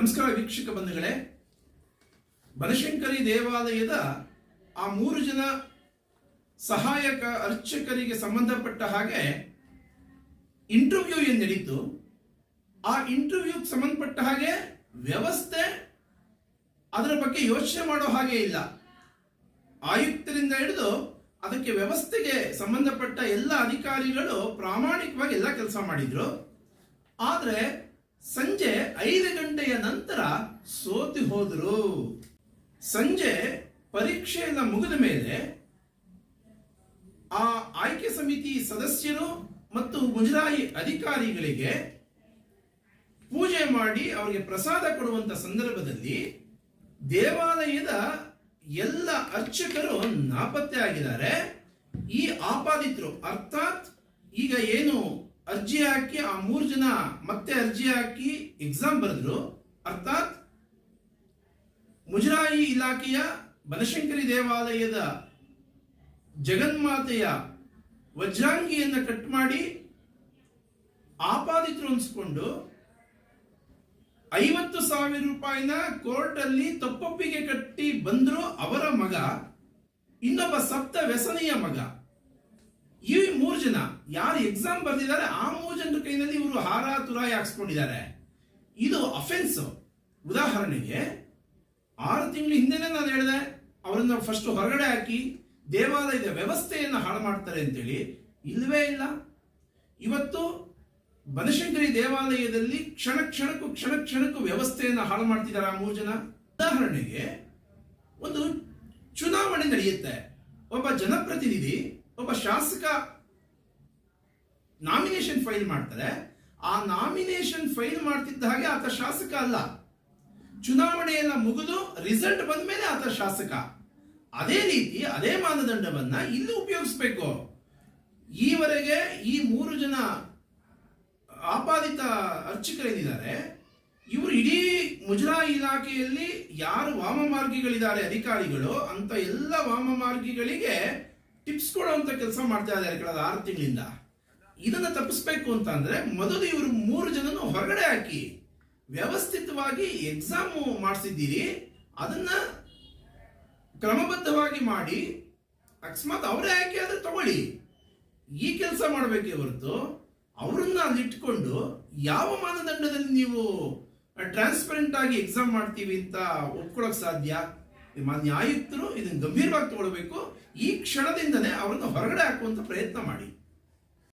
ನಮಸ್ಕಾರ ವೀಕ್ಷಕ ಬಂಧುಗಳೇ, ಬನಶಂಕರಿ ದೇವಾಲಯದ ಆ ಮೂರು ಜನ ಸಹಾಯಕ ಅರ್ಚಕರಿಗೆ ಸಂಬಂಧಪಟ್ಟ ಹಾಗೆ ಇಂಟರ್ವ್ಯೂ ಏನು ನಡೀತು? ಆ ಇಂಟರ್ವ್ಯೂಗೆ ಸಂಬಂಧಪಟ್ಟ ಹಾಗೆ ವ್ಯವಸ್ಥೆ ಅದರ ಬಗ್ಗೆ ಯೋಚನೆ ಮಾಡೋ ಹಾಗೆ ಇಲ್ಲ. ಆಯುಕ್ತರಿಂದ ಹಿಡಿದು ಅದಕ್ಕೆ ವ್ಯವಸ್ಥೆಗೆ ಸಂಬಂಧಪಟ್ಟ ಎಲ್ಲ ಅಧಿಕಾರಿಗಳು ಪ್ರಾಮಾಣಿಕವಾಗಿ ಎಲ್ಲ ಕೆಲಸ ಮಾಡಿದ್ರು. ಐದು ಗಂಟೆಯ ನಂತರ ಸೋತಿ ಹೋದರು. ಸಂಜೆ ಪರೀಕ್ಷೆ ಎಲ್ಲ ಮುಗಿದ ಮೇಲೆ ಆ ಆಯ್ಕೆ ಸಮಿತಿ ಸದಸ್ಯರು ಮತ್ತು ಮುಜರಾಯಿ ಅಧಿಕಾರಿಗಳಿಗೆ ಪೂಜೆ ಮಾಡಿ ಅವರಿಗೆ ಪ್ರಸಾದ ಕೊಡುವಂತ ಸಂದರ್ಭದಲ್ಲಿ ದೇವಾಲಯದ ಎಲ್ಲ ಅರ್ಚಕರು ನಾಪತ್ತೆ ಆಗಿದ್ದಾರೆ ಈ ಆಪಾದಿತರು, ಅರ್ಥಾತ್ ಈಗ ಏನು ಅರ್ಜಿ ಹಾಕಿ, ಆ ಮೂರು ಜನ ಮತ್ತೆ ಅರ್ಜಿ ಹಾಕಿ ಎಕ್ಸಾಮ್ ಬರೆದ್ರು. ಅರ್ಥಾತ್ ಮುಜರಾಯಿ ಇಲಾಖೆಯ ಬನಶಂಕರಿ ದೇವಾಲಯದ ಜಗನ್ಮಾತೆಯ ವಜ್ರಾಂಗಿಯನ್ನು ಕಟ್ ಮಾಡಿ ಆಪಾದಿತರು ಅನ್ಸ್ಕೊಂಡು ಐವತ್ತು ಸಾವಿರ ರೂಪಾಯಿನ ಕೋರ್ಟಲ್ಲಿ ತಪ್ಪೊಪ್ಪಿಗೆ ಕಟ್ಟಿ ಬಂದ್ರು ಅವರ ಮಗ, ಇನ್ನೊಬ್ಬ ಸಪ್ತ ವ್ಯಸನೆಯ ಮಗ. ಈ ಮೂರು ಜನ, ಯಾರು ಎಕ್ಸಾಮ್ ಬರೆದಿದ್ದಾರೆ, ಆ ಮೂರು ಜನರ ಕೈನಲ್ಲಿ ಇವರು ಹಾರ, ತುರಾಯಿ ಹಾಕ್ಸ್ಕೊಂಡಿದ್ದಾರೆ. ಇದು ಅಫೆನ್ಸ್ ಉದಾಹರಣೆಗೆ, ಆರು ತಿಂಗಳ ಹಿಂದೆನೆ ನಾನು ಹೇಳಿದೆ, ಅವರನ್ನ ಫಸ್ಟ್ ಹೊರಗಡೆ ಹಾಕಿ, ದೇವಾಲಯದ ವ್ಯವಸ್ಥೆಯನ್ನು ಹಾಳು ಮಾಡ್ತಾರೆ ಅಂತೇಳಿ ಇಲ್ಲವೇ ಇಲ್ಲ. ಇವತ್ತು ಬನಶಂಕರಿ ದೇವಾಲಯದಲ್ಲಿ ಕ್ಷಣ ಕ್ಷಣಕ್ಕೂ ಕ್ಷಣ ಕ್ಷಣಕ್ಕೂ ವ್ಯವಸ್ಥೆಯನ್ನು ಹಾಳು ಮಾಡ್ತಿದ್ದಾರೆ ಆ ಮೂರು ಜನ. ಉದಾಹರಣೆಗೆ, ಒಂದು ಚುನಾವಣೆ ನಡೆಯುತ್ತೆ. ಒಬ್ಬ ಜನಪ್ರತಿನಿಧಿ ಒಬ್ಬ ಶಾಸಕ ನಾಮಿನೇಷನ್ ಫೈಲ್ ಮಾಡ್ತಾರೆ. ಆ ನಾಮಿನೇಷನ್ ಫೈಲ್ ಮಾಡ್ತಿದ್ದ ಹಾಗೆ ಆತ ಶಾಸಕ ಅಲ್ಲ. ಚುನಾವಣೆಯನ್ನ ಮುಗಿದು ರಿಸಲ್ಟ್ ಬಂದ ಮೇಲೆ ಆತ ಶಾಸಕ. ಅದೇ ರೀತಿ, ಅದೇ ಮಾನದಂಡವನ್ನ ಇಲ್ಲಿ ಉಪಯೋಗಿಸ್ಬೇಕು. ಈವರೆಗೆ ಈ ಮೂರು ಜನ ಆಪಾದಿತ ಅರ್ಚಕರೇನಿದ್ದಾರೆ, ಇವರು ಇಡೀ ಮುಜರಾಯಿ ಇಲಾಖೆಯಲ್ಲಿ ಯಾರು ವಾಮಮಾರ್ಗಿಗಳಿದ್ದಾರೆ ಅಧಿಕಾರಿಗಳು ಅಂತ ಎಲ್ಲ ವಾಮಮಾರ್ಗಿಗಳಿಗೆ ಟಿಪ್ಸ್ ಕೊಡುವಂತ ಕೆಲಸ ಮಾಡ್ತಾ ಇದ್ದಾರೆ ಕಳೆದ ಆರು ತಿಂಗಳಿಂದ. ಇದನ್ನ ತಪ್ಪಿಸ್ಬೇಕು ಅಂತ ಅಂದ್ರೆ ಮೊದಲು ಇವರು ಮೂರು ಜನನು ಹೊರಗಡೆ ಹಾಕಿ ವ್ಯವಸ್ಥಿತವಾಗಿ ಎಕ್ಸಾಮ್ ಮಾಡಿಸಿದ್ದೀರಿ, ಅದನ್ನ ಕ್ರಮಬದ್ಧವಾಗಿ ಮಾಡಿ, ಅಕಸ್ಮಾತ್ ಅವರೇ ಆಯ್ಕೆ ಆದ್ರೆ ತಗೊಳ್ಳಿ. ಈ ಕೆಲಸ ಮಾಡಬೇಕೇ ಹೊರತು ಅವರನ್ನ ಅಲ್ಲಿ ಇಟ್ಕೊಂಡು ಯಾವ ಮಾನದಂಡದಲ್ಲಿ ನೀವು ಟ್ರಾನ್ಸ್ಪರೆಂಟ್ ಆಗಿ ಎಕ್ಸಾಮ್ ಮಾಡ್ತೀವಿ ಅಂತ ಒಪ್ಕೊಳ್ಳೋಕೆ ಸಾಧ್ಯ? ಮಾನ್ಯ ಆಯುಕ್ತರು ಇದನ್ನು ಗಂಭೀರವಾಗಿ ತಗೊಳ್ಬೇಕು. ಈ ಕ್ಷಣದಿಂದನೇ ಅವರನ್ನು ಹೊರಗಡೆ ಹಾಕುವಂತ ಪ್ರಯತ್ನ ಮಾಡಿ.